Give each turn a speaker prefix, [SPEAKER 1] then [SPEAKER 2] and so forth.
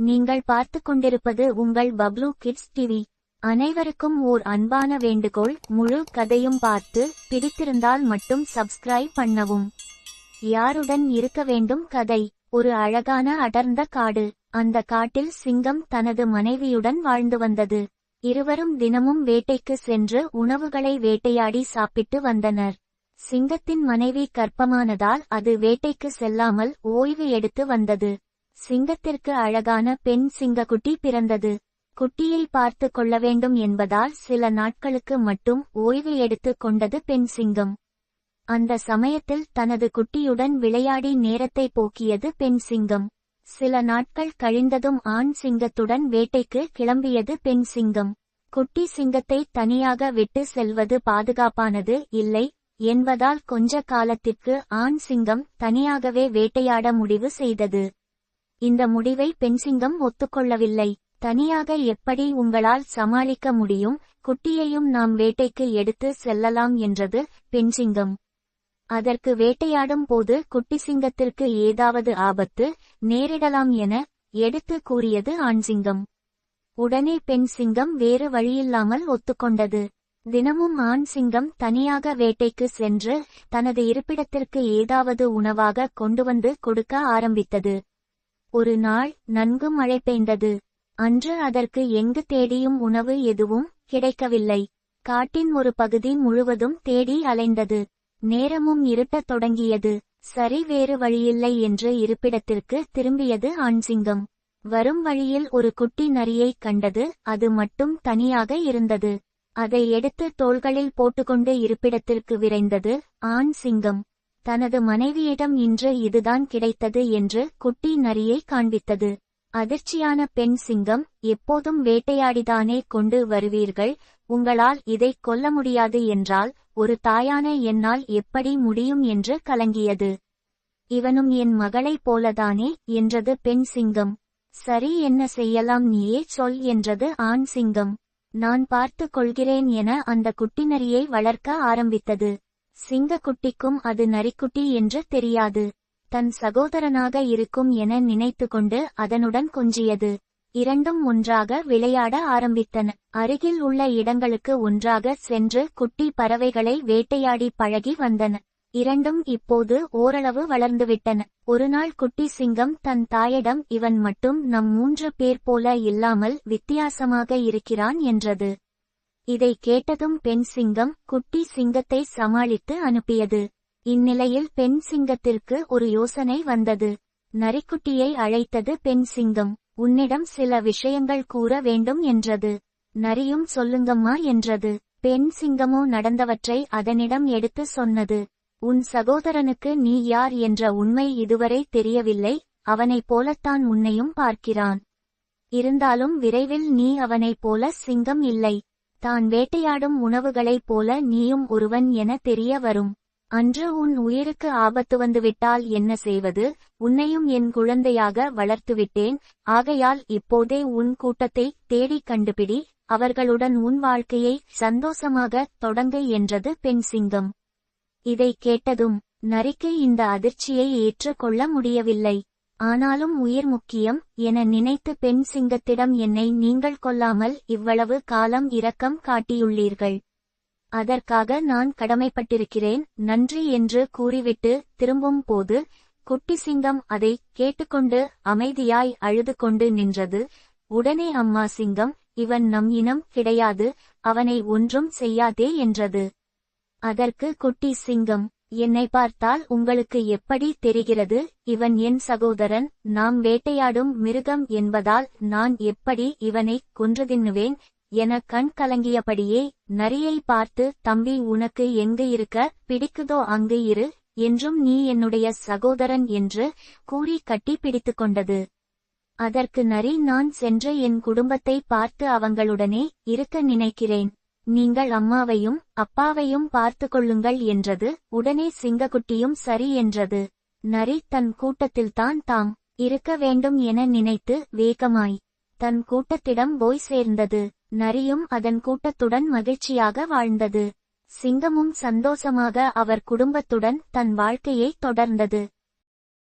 [SPEAKER 1] நீங்கள் பார்த்துக் கொண்டிருப்பது உங்கள் பப்ளூ கிட்ஸ் டிவி. அனைவருக்கும் ஓர் அன்பான வேண்டுகோள். முழு கதையும் பார்த்து பிடித்திருந்தால் மட்டும் சப்ஸ்கிரைப் பண்ணவும். யாருடன் இருக்க வேண்டும் கதை? ஒரு அழகான அடர்ந்த காடு. அந்த காட்டில் சிங்கம் தனது மனைவியுடன் வாழ்ந்து வந்தது. இருவரும் தினமும் வேட்டைக்கு சென்று உணவுகளை வேட்டையாடி சாப்பிட்டு வந்தனர். சிங்கத்தின் மனைவி கர்ப்பமானதால் அது வேட்டைக்கு செல்லாமல் ஓய்வு எடுத்து வந்தது. சிங்கத்திற்கு அழகான பெண் சிங்கக்குட்டி பிறந்தது. குட்டியை பார்த்து கொள்ள வேண்டும் என்பதால் சில நாட்களுக்கு மட்டும் ஓய்வு எடுத்துக் கொண்டது பெண் சிங்கம். அந்த சமயத்தில் தனது குட்டியுடன் விளையாடி நேரத்தை போக்கியது பெண் சிங்கம். சில நாட்கள் கழிந்ததும் ஆண் சிங்கத்துடன் வேட்டைக்கு கிளம்பியது பெண் சிங்கம். குட்டி சிங்கத்தை தனியாக விட்டு செல்வது பாதுகாப்பானது இல்லை என்பதால் கொஞ்ச காலத்திற்கு ஆண் சிங்கம் தனியாகவே வேட்டையாட முடிவு செய்தது. இந்த முடிவை பெண் சிங்கம் ஒத்துக்கொள்ளவில்லை. தனியாக எப்படி உங்களால் சமாளிக்க முடியும்? குட்டியையும் நாம் வேட்டைக்கு எடுத்து செல்லலாம் என்றது பெண் சிங்கம் அதற்கு வேட்டையாடும் போது குட்டி சிங்கத்திற்கு ஏதாவது ஆபத்து? நேரிடலாம் என எடுத்து கூறியது ஆண் சிங்கம் உடனே பெண் சிங்கம் வேறு வழியில்லாமல் ஒத்துக்கொண்டது. தினமும் ஆண் சிங்கம் தனியாக வேட்டைக்கு சென்று தனது இருப்பிடத்திற்கு ஏதாவது உணவாக கொண்டு வந்து கொடுக்க ஆரம்பித்தது. ஒரு நாள் நன்கு மழை பெய்ந்தது. அன்று அதற்கு எங்கு தேடியும் உணவு எதுவும் கிடைக்கவில்லை. காட்டின் ஒரு பகுதி முழுவதும் தேடி அலைந்தது. நேரமும் இருட்டத் தொடங்கியது. சரி வேறு வழியில்லை என்று இருப்பிடத்திற்கு திரும்பியது ஆண் சிங்கம் வரும் வழியில் ஒரு குட்டி நரியைக் கண்டது. அது மட்டும் தனியாக இருந்தது. அதை எடுத்து தோள்களில் போட்டுக்கொண்டு இருப்பிடத்திற்கு விரைந்தது ஆண் சிங்கம் தனது மனைவியிடம் இன்று இதுதான் கிடைத்தது என்று குட்டி நரியை காண்பித்தது. அதிர்ச்சியான பெண் சிங்கம் எப்போதும் வேட்டையாடிதானே கொண்டு வருவீர்கள் உங்களால் இதை கொல்ல முடியாது என்றால் ஒரு தாயான என்னால் எப்படி முடியும் என்று கலங்கியது. இவனும் என் மகளைப் போலதானே என்றது பெண் சிங்கம். சரி என்ன செய்யலாம் நீயே சொல் என்றது ஆண் சிங்கம். நான் பார்த்து கொள்கிறேன் என அந்த குட்டினரியை வளர்க்க ஆரம்பித்தது. சிங்கக்குட்டிக்கும் அது நரிக்குட்டி என்று தெரியாது. தன் சகோதரனாக இருக்கும் என நினைத்துக்கொண்டு அதனுடன் கொஞ்சியது. இரண்டும் ஒன்றாக விளையாட ஆரம்பித்தன. அருகில் உள்ள இடங்களுக்கு ஒன்றாக சென்று குட்டி பறவைகளை வேட்டையாடி பழகி வந்தன. இரண்டும் இப்போது ஓரளவு வளர்ந்துவிட்டன. ஒருநாள் குட்டி சிங்கம் தன் தாயிடம் இவன் மட்டும் நம் மூன்று பேர் போல இல்லாமல் வித்தியாசமாக இருக்கிறான் என்றது. இதை கேட்டதும் பெண் சிங்கம் குட்டி சிங்கத்தை சமாளித்து அனுப்பியது. இந்நிலையில் பெண் சிங்கத்திற்கு ஒரு யோசனை வந்தது. நரிக்குட்டியை அழைத்தது பெண் சிங்கம். உன்னிடம் சில விஷயங்கள் கூற வேண்டும் என்றது. நரியும் சொல்லுங்கம்மா என்றது. பெண் சிங்கமோ நடந்தவற்றை அதனிடம் எடுத்து சொன்னது. உன் சகோதரனுக்கு நீ யார் என்ற உண்மை இதுவரை தெரியவில்லை. அவனைப் போலத்தான் உன்னையும் பார்க்கிறான். இருந்தாலும் விரைவில் நீ அவனைப் போல சிங்கம் இல்லை. தான் வேட்டையாடும் உணவுகளைப் போல நீயும் ஒருவன் என தெரிய வரும். அன்று உன் உயிருக்கு ஆபத்து வந்துவிட்டால் என்ன செய்வது? உன்னையும் என் குழந்தையாக வளர்த்துவிட்டேன். ஆகையால் இப்போதே உன் கூட்டத்தை தேடிக் கண்டுபிடி. அவர்களுடன் உன் வாழ்க்கையை சந்தோஷமாக தொடங்கு என்றது பெண் சிங்கம். இதை கேட்டதும் நரிக்கு இந்த அதிர்ச்சியை ஏற்றுக்கொள்ள முடியவில்லை. ஆனாலும் உயிர் முக்கியம் என நினைத்து பெண் சிங்கத்திடம் என்னை நீங்கள் கொல்லாமல் இவ்வளவு காலம் இரக்கம் காட்டியுள்ளீர்கள். அதற்காக நான் கடமைப்பட்டிருக்கிறேன் நன்றி என்று கூறிவிட்டு திரும்பும் போது குட்டி சிங்கம் அதை கேட்டுக்கொண்டு அமைதியாய் அழுது கொண்டு நின்றது. உடனே அம்மா சிங்கம் இவன் நம் இனம் கிடையாது அவனை ஒன்றும் செய்யாதே என்றது. அதற்கு குட்டி சிங்கம் என்னை பார்த்தால் உங்களுக்கு எப்படி தெரிகிறது? இவன் என் சகோதரன் நாம் வேட்டையாடும் மிருகம் என்பதால் நான் எப்படி இவனை கொன்றதின்னுவேன்? என கண் கலங்கியபடியே நரியை பார்த்து தம்பி உனக்கு எங்கு இருக்க? பிடிக்குதோ அங்கு இரு என்றும் நீ என்னுடைய சகோதரன் என்று கூறி கட்டி பிடித்துக்கொண்டது. அதற்கு நரி நான் சென்று என் குடும்பத்தை பார்த்து அவங்களுடனே இருக்க நினைக்கிறேன். நீங்கள் அம்மாவையும் அப்பாவையும் பார்த்து கொள்ளுங்கள் என்றது உடனே சிங்கக்குட்டியும் சரி என்றது. நரி தன் கூட்டத்தில்தான் தாம் இருக்க வேண்டும் என நினைத்து வேகமாய் தன் கூட்டத்திடம் போய் சேர்ந்தது. நரியும் அதன் கூட்டத்துடன் மகிழ்ச்சியாக வாழ்ந்தது. சிங்கமும் சந்தோஷமாக அவர் குடும்பத்துடன் தன் வாழ்க்கையை தொடர்ந்தது.